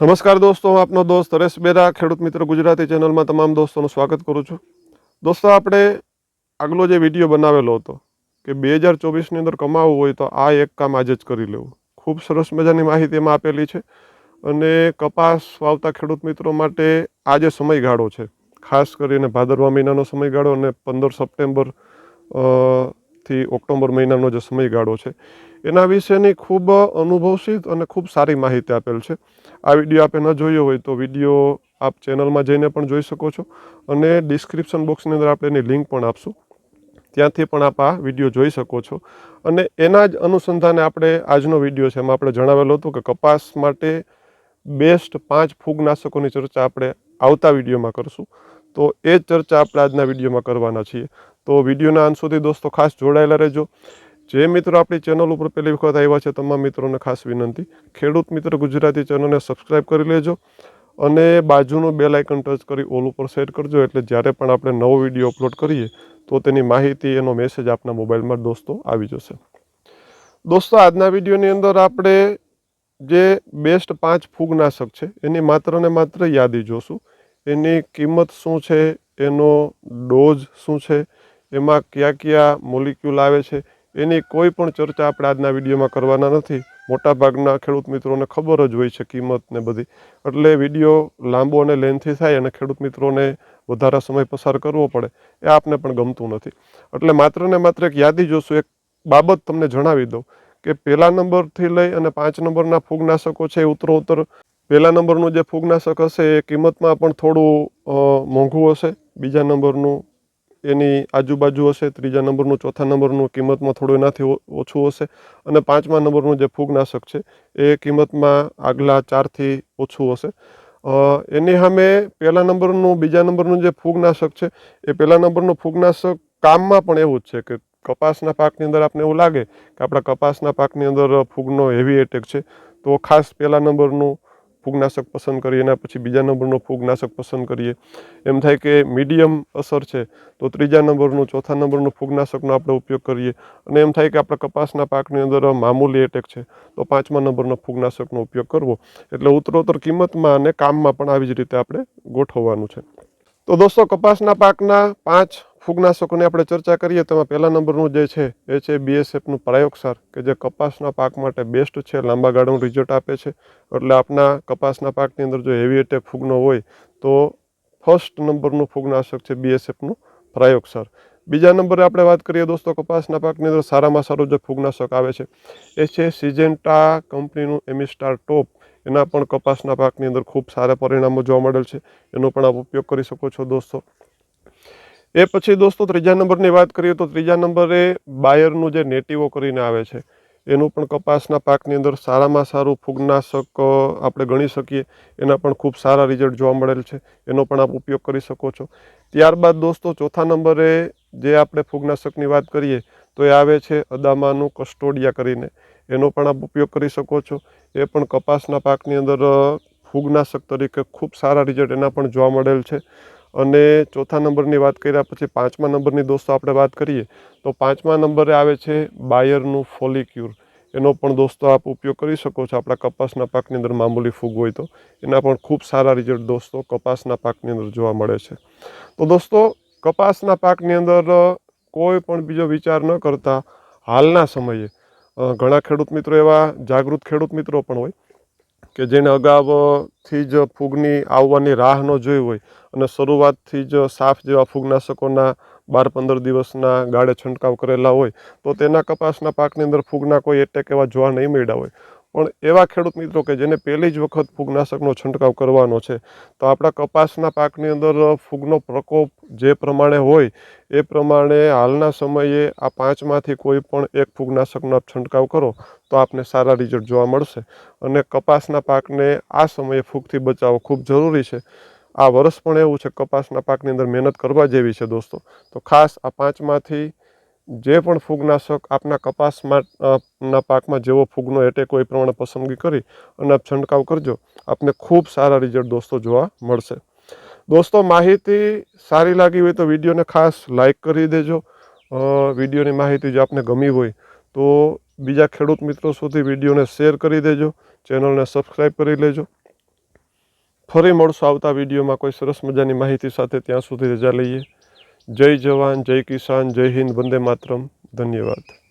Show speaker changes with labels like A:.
A: નમસ્કાર દોસ્તો, હું આપનો દોસ્ત હરેશ બેરા, ખેડૂત મિત્ર ગુજરાતી ચેનલમાં તમામ દોસ્તોનું સ્વાગત કરું છું. દોસ્તો, આપણે આગલો જે વીડિયો બનાવેલો હતો કે બે હજાર ચોવીસની અંદર કમાવવું હોય તો આ એક કામ આજે જ કરી લેવું. ખૂબ સરસ મજાની માહિતી એમાં આપેલી છે અને કપાસ વાવતા ખેડૂત મિત્રો માટે આ જે સમયગાળો છે. ખાસ કરીને ભાદરવા મહિનાનો સમયગાળો અને પંદર સપ્ટેમ્બર અ, થી ઓક્ટોબર મહિનાનો જે સમયગાળો છે એના વિશેની ખૂબ અનુભવસિત અને ખૂબ સારી માહિતી આપેલ છે. આ વીડિયો આપે ન જોયો હોય તો વીડિયો આપ ચેનલમાં જઈને પણ જોઈ શકો છો અને ડિસ્ક્રિપ્શન બોક્સની અંદર આપણે એની લિંક પણ આપશું. ત્યાંથી પણ આપ આ વીડિયો જોઈ શકો છો. અને એના જ અનુસંધાને આપણે આજનો વીડિયો છે એમાં આપણે જણાવેલું હતું કે કપાસ માટે બેસ્ટ પાંચ ફૂગનાશકોની ચર્ચા આપણે આવતા વિડીયોમાં કરશું. તો એ ચર્ચા આપણે આજના વિડીયોમાં કરવાના છીએ. તો વિડીયોના અંત સુધી દોસ્તો ખાસ જોડાયેલા રહેજો. જે મિત્રો આપણી ચેનલ ઉપર પહેલી વખત આવ્યા છે તમામ મિત્રોને ખાસ વિનંતી. ખેડૂત મિત્ર ગુજરાતી ચેનલને સબસ્ક્રાઇબ કરી લેજો અને બાજુનું બેલ આઇકન ટચ કરી ઓલ ઉપર સેટ કરજો. એટલે જ્યારે પણ આપણે નવો વીડિયો અપલોડ કરીએ તો તેની માહિતી, એનો મેસેજ આપના મોબાઈલમાં દોસ્તો આવી જશે. દોસ્તો, આજના વિડીયોની અંદર આપણે જે બેસ્ટ પાંચ ફૂગનાશક છે, એની માત્ર ને માત્ર યાદી જોશું. એની કિંમત શું છે? એનો ડોઝ શું છે? એમાં કયા કયા મોલિક્યુલ આવે છે? એની કોઈ પણ ચર્ચા આપણે આજના વિડીયોમાં કરવાના નથી. મોટાભાગના ખેડૂત મિત્રોને ખબર જ હોય છે કિંમતને બધી. એટલે વીડિયો લાંબો અને લેન્થી થાય અને ખેડૂત મિત્રોને વધારે સમય પસાર કરવો પડે. એ આપને પણ ગમતું નથી. એટલે માત્ર ને માત્ર એક યાદી જોશું. એક બાબત તમને જણાવી દઉં કે પહેલા નંબરથી લઈ અને પાંચ નંબરના ફૂગનાશકો છે એ ઉત્તરોત્તર પહેલા નંબરનું જે ફૂગનાશક હશે એ કિંમતમાં પણ થોડું મોંઘું હશે. બીજા નંબરનું એની આજુબાજુ હશે. ત્રીજા નંબરનું, ચોથા નંબરનું કિંમતમાં થોડું એનાથી ઓછું હશે. અને પાંચમા નંબરનું જે ફૂગનાશક છે, એ કિંમતમાં આગલા ચારથી ઓછું હશે. એની સામે પહેલા નંબરનું, બીજા નંબરનું જે ફૂગનાશક છે, એ પહેલા નંબરનું ફૂગનાશક કામમાં પણ એવું જ છે કે કપાસના પાકની અંદર આપણે એવું લાગે કે આપણા કપાસના પાકની અંદર ફૂગનો હેવી એટેક છે. તો ખાસ પહેલા નંબરનું ફૂગનાશક પસંદ કરીએ એના પછી બીજા નંબરનું ફૂગનાશક પસંદ કરીએ. એમ થાય કે મીડિયમ અસર છે, તો ત્રીજા નંબરનું, ચોથા નંબરનું ફૂગનાશકનો આપણે ઉપયોગ કરીએ. અને એમ થાય કે આપણા કપાસના પાકની અંદર મામૂલી એટેક છે, તો પાંચમા નંબરનો ફૂગનાશકનો ઉપયોગ કરવો. એટલે ઉત્તરોત્તર કિંમતમાં અને કામમાં પણ આવી જ રીતે આપણે ગોઠવવાનું છે. તો દોસ્તો, કપાસના પાકના પાંચ ફૂગનાશકોની આપણે ચર્ચા કરીએ તેમાં પહેલા નંબરનું જે છે, એ છે બીએસએફનું પ્રાયોગસાર, કે જે કપાસના પાક માટે બેસ્ટ છે, લાંબા ગાળાનું રિઝલ્ટ આપે છે. એટલે આપના કપાસના પાકની અંદર જો હેવી એટેક ફૂગનો હોય, તો ફર્સ્ટ નંબરનું ફૂગનાશક છે બીએસએફનું પ્રાયોગસાર. બીજા નંબરે આપણે વાત કરીએ દોસ્તો કપાસના પાકની અંદર સારામાં સારું જે ફૂગનાશક આવે છે, એ છે સિજેન્ટા કંપનીનું એમિસ્ટાર ટોપ એના પણ કપાસના પાકની અંદર ખૂબ સારા પરિણામો જોવા મળેલ છે. એનો પણ આપ ઉપયોગ કરી શકો છો દોસ્તો. એ પછી દોસ્તો ત્રીજા નંબરની વાત કરીએ તો ત્રીજા નંબરે બાયરનું જે નેટિવો કરીને આવે છે, એનું પણ કપાસના પાકની અંદર સારામાં સારું ફૂગનાશક આપણે ગણી શકીએ. એના પણ ખૂબ સારા રિઝલ્ટ જોવા મળેલ છે. એનો પણ આપ ઉપયોગ કરી શકો છો. ત્યારબાદ દોસ્તો ચોથા નંબરે જે આપણે ફૂગનાશકની વાત કરીએ, તો એ આવે છે અદામાનું કસ્ટોડિયા કરીને. એનો પણ આપ ઉપયોગ કરી શકો છો. એ પણ કપાસના પાકની અંદર ફૂગનાશક તરીકે ખૂબ સારા રિઝલ્ટ એના પણ જોવા મળેલ છે. અને ચોથા નંબરની વાત કર્યા પછી પાંચમા નંબરની દોસ્તો આપણે વાત કરીએ, તો પાંચમા નંબરે આવે છે બાયરનું ફોલિક્યુર એનો પણ દોસ્તો આપ ઉપયોગ કરી શકો છો આપણા કપાસના પાકની અંદર મામૂલી ફૂગ હોય તો. એના પણ ખૂબ સારા રિઝલ્ટ દોસ્તો કપાસના પાકની અંદર જોવા મળે છે. તો દોસ્તો, કપાસના પાકની અંદર કોઈ પણ બીજો વિચાર ન કરતા હાલના સમયે. ઘણા ખેડૂત મિત્રો એવા જાગૃત ખેડૂત મિત્રો પણ હોય કે જેને અગાઉથી જ ફૂગની આવવાની રાહ ન જોઈ હોય અને શરૂઆતથી જ સાફ જેવા ફૂગનાશકોના બાર પંદર દિવસના ગાળે છંટકાવ કરેલા હોય, તો તેના કપાસના પાકની અંદર ફૂગના કોઈ એટેક એવા જોવા નહીં મળ્યા હોય. પણ એવા ખેડૂત મિત્રો કે જેને પહેલી જ વખત ફૂગનાશકનો છંટકાવ કરવાનો છે, તો આપણા કપાસના પાકની અંદર ફૂગનો પ્રકોપ જે પ્રમાણે હોય, એ પ્રમાણે હાલના સમયે આ પાંચમાંથી કોઈ પણ એક ફૂગનાશકનો છંટકાવ કરો, તો આપને સારા રિઝલ્ટ જોવા મળશે. અને કપાસના પાકને આ સમયે ફૂગથી બચાવવો ખૂબ જરૂરી છે. આ વર્ષ પણ એવું છે, કપાસના પાકની અંદર મહેનત કરવા જેવી છે દોસ્તો. તો ખાસ આ પાંચમાંથી જે પણ ફૂગનાશક આપના કપાસમાં પાકમાં જેવો ફૂગનો એટેક હોય એ પ્રમાણે પસંદગી કરી અને આપ છંટકાવ કરજો. આપને ખૂબ સારા રિઝલ્ટ દોસ્તો જોવા મળશે. દોસ્તો, માહિતી સારી લાગી હોય તો વિડીયોને ખાસ લાઈક કરી દેજો. વિડીયોની માહિતી જો આપને ગમી હોય તો બીજા ખેડૂત મિત્રો સુધી વિડીયોને શેર કરી દેજો. ચેનલને સબસ્ક્રાઈબ કરી લેજો. ફરી મળશું આવતા વિડીયોમાં. કોઈ સરસ મજાની માહિતી સાથે ત્યાં સુધી રજા લઈએ. જય જવાન જય કિસાન જય હિન્દ વંદે માતરમ. ધન્યવાદ.